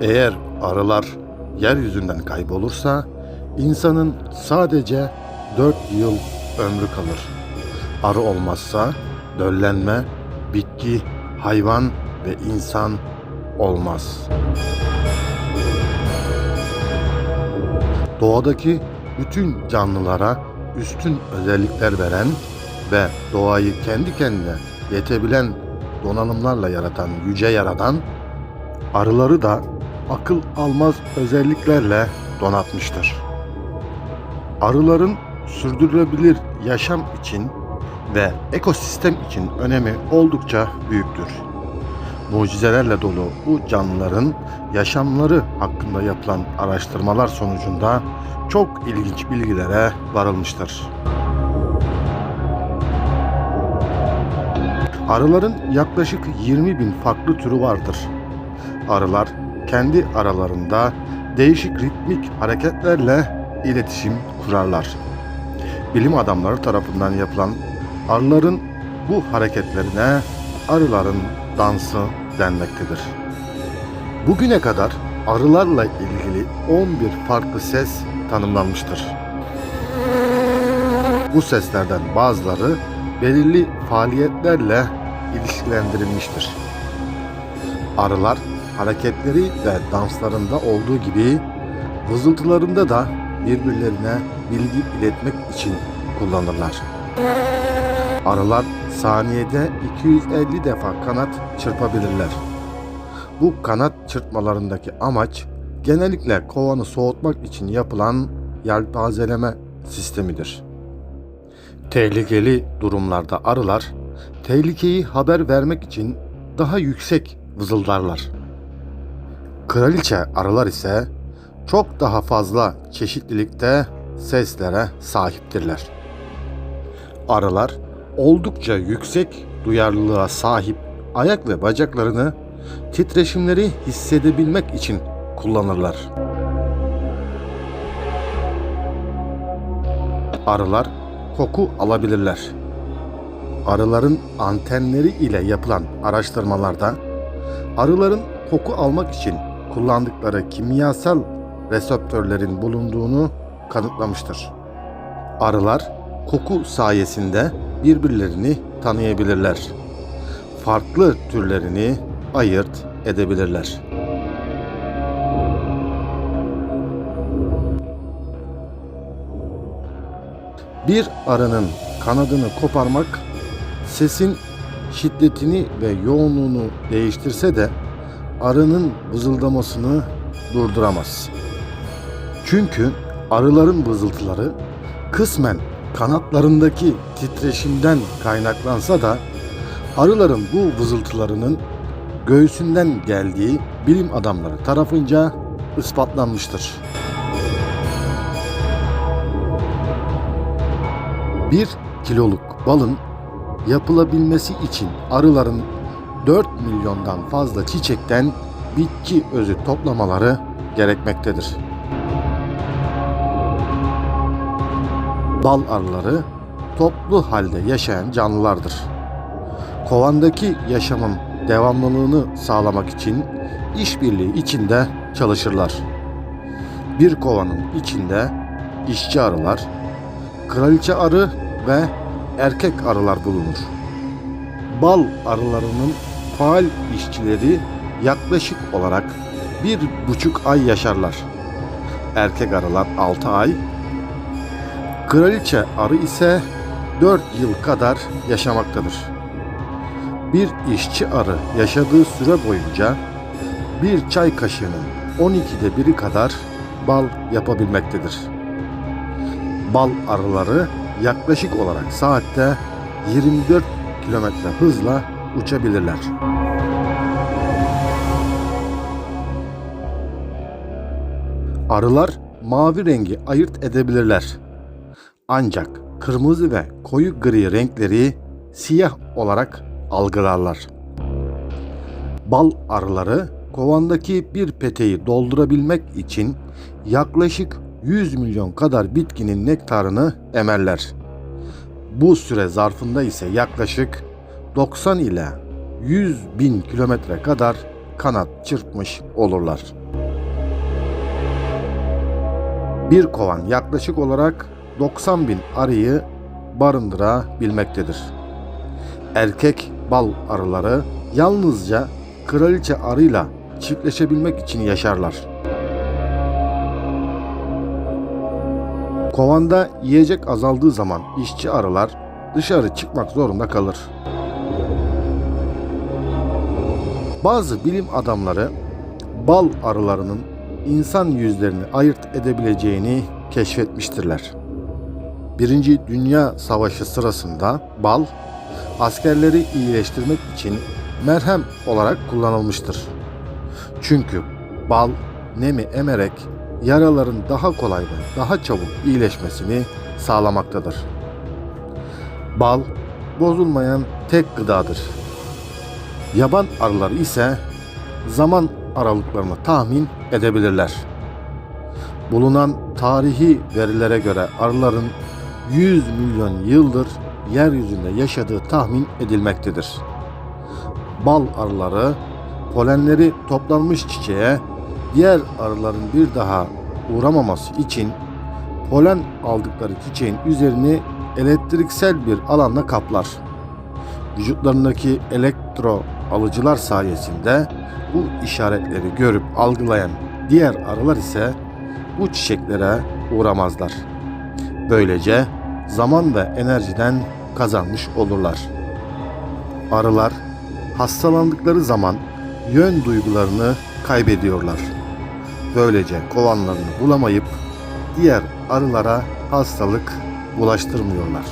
Eğer arılar yeryüzünden kaybolursa insanın sadece 4 yıl ömrü kalır. Arı olmazsa döllenme, bitki, hayvan ve insan olmaz. Doğadaki bütün canlılara üstün özellikler veren ve doğayı kendi kendine yetebilen donanımlarla yaratan yüce yaradan arıları da akıl almaz özelliklerle donatmıştır. Arıların sürdürülebilir yaşam için ve ekosistem için önemi oldukça büyüktür. Mucizelerle dolu bu canlıların yaşamları hakkında yapılan araştırmalar sonucunda çok ilginç bilgilere varılmıştır. Arıların yaklaşık 20 bin farklı türü vardır. Arılar kendi aralarında değişik ritmik hareketlerle iletişim kurarlar. Bilim adamları tarafından yapılan arıların bu hareketlerine arıların dansı denmektedir. Bugüne kadar arılarla ilgili 11 farklı ses tanımlanmıştır. Bu seslerden bazıları belirli faaliyetlerle ilişkilendirilmiştir. Arılar hareketleri ve danslarında olduğu gibi vızıltılarında da birbirlerine bilgi iletmek için kullanırlar. Arılar saniyede 250 defa kanat çırpabilirler. Bu kanat çırpmalarındaki amaç genellikle kovanı soğutmak için yapılan yelpazeleme sistemidir. Tehlikeli durumlarda arılar tehlikeyi haber vermek için daha yüksek vızıldarlar. Kraliçe arılar ise çok daha fazla çeşitlilikte seslere sahiptirler. Arılar oldukça yüksek duyarlılığa sahip ayak ve bacaklarını titreşimleri hissedebilmek için kullanırlar. Arılar koku alabilirler. Arıların antenleri ile yapılan araştırmalarda arıların koku almak için kullandıkları kimyasal reseptörlerin bulunduğunu kanıtlamıştır. Arılar koku sayesinde birbirlerini tanıyabilirler. Farklı türlerini ayırt edebilirler. Bir arının kanadını koparmak sesin şiddetini ve yoğunluğunu değiştirse de arının vızıldamasını durduramaz. Çünkü arıların vızıltıları kısmen kanatlarındaki titreşimden kaynaklansa da arıların bu vızıltılarının göğsünden geldiği bilim adamları tarafınca ispatlanmıştır. Bir kiloluk balın yapılabilmesi için arıların 4 milyondan fazla çiçekten bitki özü toplamaları gerekmektedir. Bal arıları toplu halde yaşayan canlılardır. Kovandaki yaşamın devamlılığını sağlamak için işbirliği içinde çalışırlar. Bir kovanın içinde işçi arılar, kraliçe arı ve erkek arılar bulunur. Bal arılarının faal işçileri yaklaşık olarak bir buçuk ay yaşarlar. Erkek arılar 6 ay, kraliçe arı ise 4 yıl kadar yaşamaktadır. Bir işçi arı yaşadığı süre boyunca bir çay kaşığının 12'de biri kadar bal yapabilmektedir. Bal arıları yaklaşık olarak saatte 24 kilometre hızla uçabilirler. Arılar mavi rengi ayırt edebilirler. Ancak kırmızı ve koyu gri renkleri siyah olarak algılarlar. Bal arıları kovandaki bir peteği doldurabilmek için yaklaşık 100 milyon kadar bitkinin nektarını emerler. Bu süre zarfında ise yaklaşık 90 ile 100 bin kilometre kadar kanat çırpmış olurlar. Bir kovan yaklaşık olarak 90 bin arıyı barındırabilmektedir. Erkek bal arıları yalnızca kraliçe arıyla çiftleşebilmek için yaşarlar. Kovanda yiyecek azaldığı zaman işçi arılar dışarı çıkmak zorunda kalır. Bazı bilim adamları bal arılarının insan yüzlerini ayırt edebileceğini keşfetmiştirler. Birinci Dünya Savaşı sırasında bal askerleri iyileştirmek için merhem olarak kullanılmıştır. Çünkü bal nemi emerek yaraların daha kolay ve daha çabuk iyileşmesini sağlamaktadır. Bal bozulmayan tek gıdadır. Yaban arıları ise zaman aralıklarını tahmin edebilirler. Bulunan tarihi verilere göre arıların 100 milyon yıldır yeryüzünde yaşadığı tahmin edilmektedir. Bal arıları polenleri toplanmış çiçeğe diğer arıların bir daha uğramaması için polen aldıkları çiçeğin üzerini elektriksel bir alanla kaplar. Vücutlarındaki elektro alıcılar sayesinde bu işaretleri görüp algılayan diğer arılar ise bu çiçeklere uğramazlar. Böylece zaman ve enerjiden kazanmış olurlar. Arılar hastalandıkları zaman yön duygularını kaybediyorlar. Böylece kovanlarını bulamayıp diğer arılara hastalık bulaştırmıyorlar.